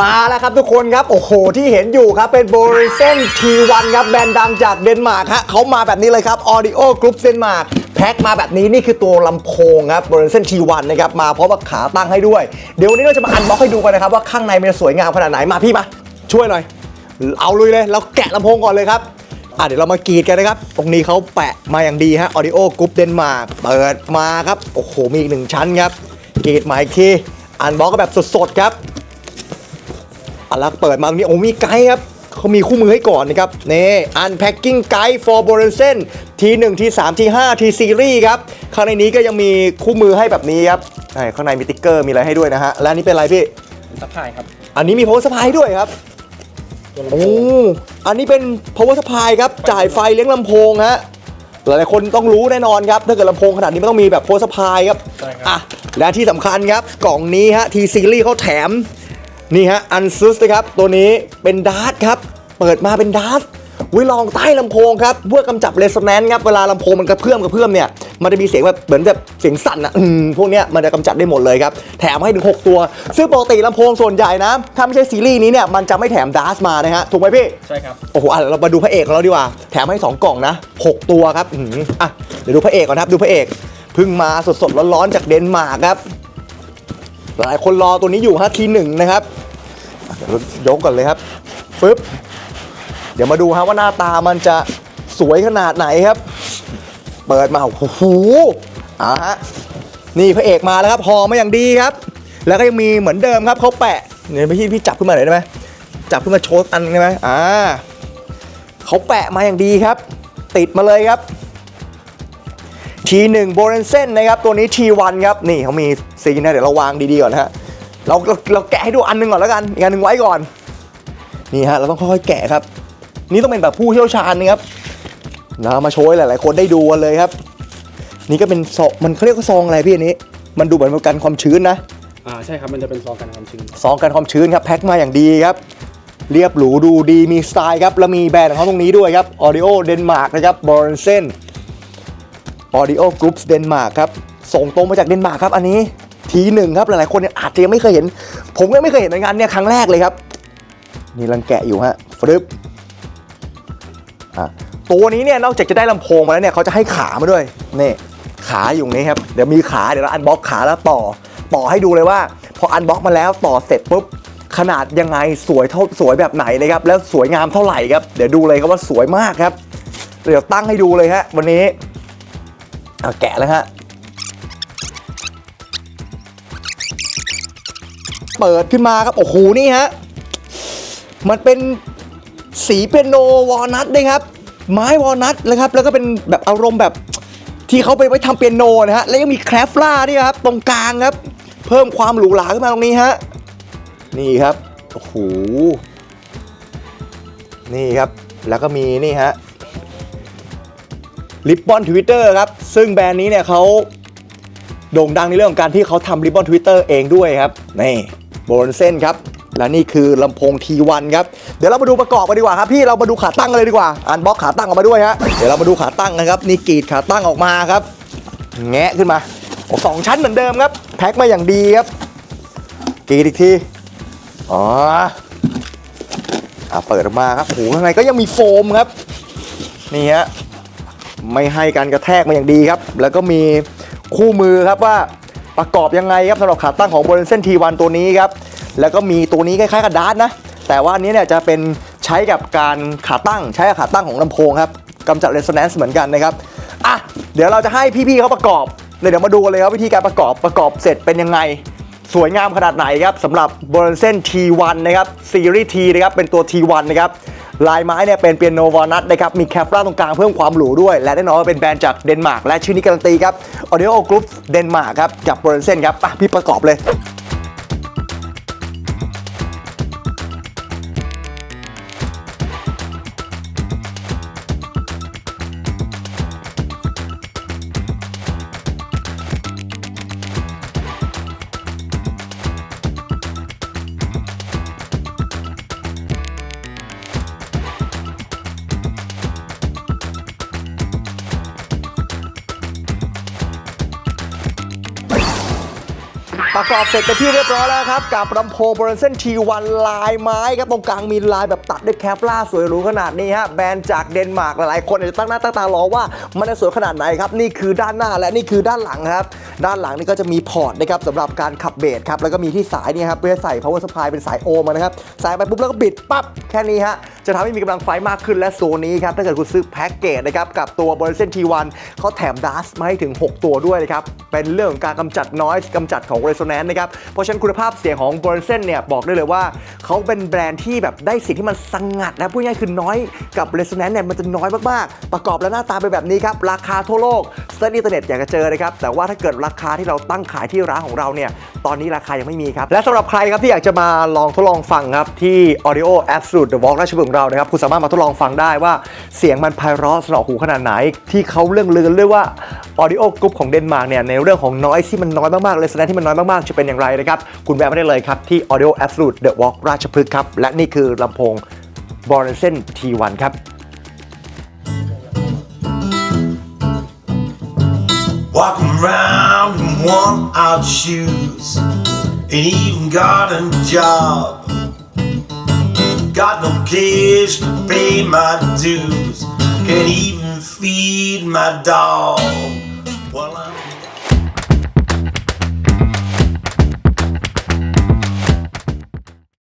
มาแล้วครับทุกคนครับโอ้โหที่เห็นอยู่ครับเป็นโบริเซน T1 ครับแบรนด์ดังจากเดนมาร์กฮะเขามาแบบนี้เลยครับ Audio Group เดนมาร์กแพ็คมาแบบนี้นี่คือตัวลำโพงครับโบริเซน T1 นนะครับมาพร้อมกับขาตั้งให้ด้วย เดี๋ยววันนี้เราจะมาอันบ็อกให้ดูกันนะครับว่าข้างในมันสวยงามขนาดไหนมาพี่มาช่วยหน่อย เอาลุยเลยเราแกะลำโพงก่อนเลยครับอะเดี๋ยวเรามากรีดกันนะครับ ตรงนี้เขาแปะมาอย่างดีฮะ Audio Group เดนมาร์กเปิดมาครับโอ้โหมีอีกหนึ่งชั้นครับกรีดมาอีกทีอันบ็อกก็แบบสดๆครับ อันลักเปิดมาตรงนี้โอ้มีไกด์ครับเขามีคู่มือให้ก่อนนะครับนี่ unpacking guide for b o r e n s e n T1 T3 T5 T series ครับข้างในนี้ก็ยังมีคู่มือให้แบบนี้ครับใช่ข้างในมีติ๊กเกอร์มีอะไรให้ด้วยนะฮะและอันนี้เป็นอะไรพี่ซัพพลายครับอันนี้มี power supply ด้วยครับโอ้อันนี้เป็น power supply ครับจ่ายไฟเลี้ยงลำโพงฮะหลายๆคนต้องรู้แน่นอนครับ ถ้าเกิดลำโพงขนาดนี้มันต้องมีแบบ power supply ครับใช่ครับ อะ และที่สำคัญครับ กล่องนี้ฮะ T series เขาแถม นี่ฮะอันซุสนะครับ ตัวนี้เป็นดาร์ทครับ เปิดมาเป็นดาร์ทวิลองใต้ลำโพงครับเพื่อกำจับเรสโนนซ์ครับเวลาลำโพงมันกระเพื่อมกระเพื่อมเนี่ยมันจะมีเสียงแบบเหมือนแบบเสียงสั่นอะอืมพวกเนี้ยมันจะกำจัดได้หมดเลยครับ แถมให้ถึง 6 ตัว ซึ่งปกติลำโพงส่วนใหญ่นะ ถ้าไม่ใช่ซีรีส์นี้เนี่ยมันจะไม่แถมดาร์ทมานะฮะ ถูกไหมพี่ ใช่ครับ โอ้โหอะเรามาดูพระเอกของเราดีกว่า แถมให้ 2 กล่องนะ 6 ตัวครับอื้อหืออะเดี๋ยวดูพระเอกก่อนนะครับดูพระเอกเพิ่งมาสดๆร้อนๆจากเดนมาร์กครับหลายคนรอตัวนี้อยู่ฮะทีหนึ่งนะครับอะเดี๋ ยวยกก่อนเลยครับฟึบเดี๋ยวมาดูฮะว่าหน้าตามันจะสวยขนาดไหนครับ เปิดมาโอ้โหอะฮะนี่พระเอกมาแล้วครับหอมาอย่างดีครับ แล้วก็ยังมีเหมือนเดิมครับเขาแปะเนี่ยพี่พี่จับขึ้นมาหน่อยได้ไหมจับขึ้นมาโชว์อันได้ไหมอ่าเขาแปะมาอย่างดีครับ ติดมาเลยครับ T1 โบเรนเซนนะครับ ตัวนี้ T1 ครับ นี่เขามีซีนนะเดี๋ยวเราวางดีๆก่อนนะฮะ เราเราเราแกะให้ดูอันหนึงก่อนแล้วกันอีกอันหนึงไว้ก่อนนี่ฮะเราต้องค่อยๆแกะครับ นี่ต้องเป็นแบบผู้เชี่ยวชาญนะครับเรามาโชว์ให้หลาย ๆ คนได้ดูกันเลยครับ นี่ก็เป็นซองมันเขาเรียกว่าซองอะไรพี่อันนี้ มันดูเหมือนเป็นกันความชื้นนะอ่าใช่ครับมันจะเป็นซองกันความชื้นซองกันความชื้นครับแพ็คมาอย่างดีครับเรียบหรูดูดีมีสไตล์ครับ แล้วมีแบรนด์ของเขาตรงนี้ด้วยครับ Audio Denmark นะครับบอร์เซน Audio Groups Denmark ครับ ส่งตรงมาจากเดนมาร์กครับอันนี้ ทีหนึ่งครับหลายๆคนเนี่ยอาจจะยังไม่เคยเห็น ผมก็ไม่เคยเห็นเหมือนกันเนี่ยครั้งแรกเลยครับนี่รังแกะอยู่ฮะฟรึบตัวนี้เนี่ยนอกจากจะได้ลำโพงมาแล้วเนี่ยเขาจะให้ขามาด้วยนี่ขาอยู่ตรงนี้ครับเดี๋ยวมีขาเดี๋ยวเราอันบล็อกขาแล้วต่อต่อให้ดูเลยว่า พออันบล็อกมาแล้วต่อเสร็จปุ๊บขนาดยังไงสวยเท่าสวยแบบไหนนะครับแล้วสวยงามเท่าไหร่ครับเดี๋ยวดูเลยครับว่าสวยมากครับ เดี๋ยวตั้งให้ดูเลยฮะวันนี้เอาแกะแล้วฮะ เปิดขึ้นมาครับโอ้โหนี่ฮะมันเป็นสีเปียโนวอลนัทด้วยครับ ไม้วอลนัทเลยครับ แล้วก็เป็นแบบอารมณ์แบบที่เขาไปไว้ทำเปียโนนะฮะแล้วยังมีแคลฟล่าด้วยครับตรงกลางครับ เพิ่มความหรูหราขึ้นมาตรงนี้ฮะนี่ครับโอ้โหนี่ครับแล้วก็มีนี่ฮะริบบอนทวิตเตอร์ครับ ซึ่งแบรนด์นี้เนี่ยเขาโด่งดังในเรื่องของการที่เขาทำริบบอนทวิตเตอร์เองด้วยครับ นี่ บนเซนครับและนี่คือลำโพง T1 ครับเดี๋ยวเรามาดูประกอบกันดีกว่าครับพี่เรามาดูขาตั้งกันเลยดีกว่าอ่านบล็อกขาตั้งออกมาด้วยฮะเดี๋ยวเรามาดูขาตั้งกันครับนี่กรีดขาตั้งออกมาครับ แงะขึ้นมาสองชั้นเหมือนเดิมครับ แพ็คมาอย่างดีครับกรีดอีกทีอ๋ออะเปิดออกมาครับโอ้โหข้างในก็ยังมีโฟมครับนี่ฮะไม่ให้การกระแทกมาอย่างดีครับ แล้วก็มีคู่มือครับว่า ประกอบยังไงครับสำหรับขาตั้งของบริเซนทีวันตัวนี้ครับ แล้วก็มีตัวนี้คล้ายๆกับดาร์ทนะ แต่ว่าอันนี้เนี่ยจะเป็นใช้กับการขาตั้งใช้กับขาตั้งของลำโพงครับกำจัดเรสโนนซ์เหมือนกันนะครับอะเดี๋ยวเราจะให้พี่ๆเขาประกอบเลยเดี๋ยวมาดูกันเลยครับวิธีการประกอบประกอบเสร็จเป็นยังไง สวยงามขนาดไหนครับสำหรับ b o r e n s e n T1 นะครับซีรีส์ T นะครับเป็นตัว T1 นะครับ ลายไม้เนี่ยเป็นเปียโนวอลนัทนะครับ มีแคปราตรงกลางเพิ่มความหรูด้วย และแน่นอนว่าเป็นแบรนด์จากเดนมาร์กและชื่อนี้การันตีครับออเดโอกรุ๊ปเดนมาร์กครับกับ b o r e n s e n ครับอะพี่ประกอบเลย ประกอบเสร็จเป็นที่เรียบร้อยแล้วครับ กับลำโพงบริเซนทีวันลายไม้ครับตรงกลางมีลายแบบตัดด้วยแคปล่าสวยหรูขนาดนี้ฮะแบรนด์จากเดนมาร์กหลายๆคนอาจจะตั้งหน้าตั้งตารอว่ามันจะสวยขนาดไหนครับ นี่คือด้านหน้าและนี่คือด้านหลังครับด้านหลังนี่ก็จะมีพอร์ตนะครับสำหรับการขับเบสครับแล้วก็มีที่สายเนี่ยครับเพื่อใส่ power supply เป็นสายโอมนะครับใส่ไปปุ๊บแล้วก็บิดปั๊บแค่นี้ฮะจะทำให้มีกำลังไฟมากขึ้นและโซนนี้ครับถ้าเกิดคุณซื้อแพ็กเกจนะครับกับตัวบริเซนทีวันเขาแถมดัสมาให้ถึง 6 ตัวด้วยนะครับเป็นเรื่องของการกำจัดน i s e กำจัดของ resonance นะครับเพราะฉะนั้นคุณภาพเสียงของบริเซนเนี่ยบอกได้เลยว่าเขาเป็นแบรนด์ที่แบบได้เสิ่งที่มันสงัดนะพูดง่ายๆคือน้อยกับ resonance เนี่ยมันจะน้อยมากๆ ประกอบแล้วหน้าตาเป็นแบบนี้ครับราคาทั่วโลกเซิร์ชอินเทอร์เน็ตอยากจะเจอนะครับแต่ว่าถ้าเกิดราคาที่เราตั้งขายที่ร้านของเราเนี่ยตอนนี้ราคายังไม่มีครับ และสำหรับใครครับที่อยากจะมาลองทดลองฟังครับที่ Audio Absolute The Walk ราชบุรีของเรานะครับคุณสามารถมาทดลองฟังได้ว่าเสียงมันไพเราะสนอหูขนาดไหน ที่เขาเรื่องลือนเรื่องว่า Audio Group ของเดนมาร์กเนี่ยในเรื่องของ noise ที่มันน้อยมากๆเลยแสดงที่มันน้อยมากๆจะเป็นอย่างไรนะครับคุณแวะมาได้เลยครับที่ Audio Absolute The Walk ราชพฤกษ์ครับและนี่คือลำโพง b o r e s e n T1 ครับ Walk around worn out shoes, ain't even got a job. Got no place to pay my dues, can't even feed my dog.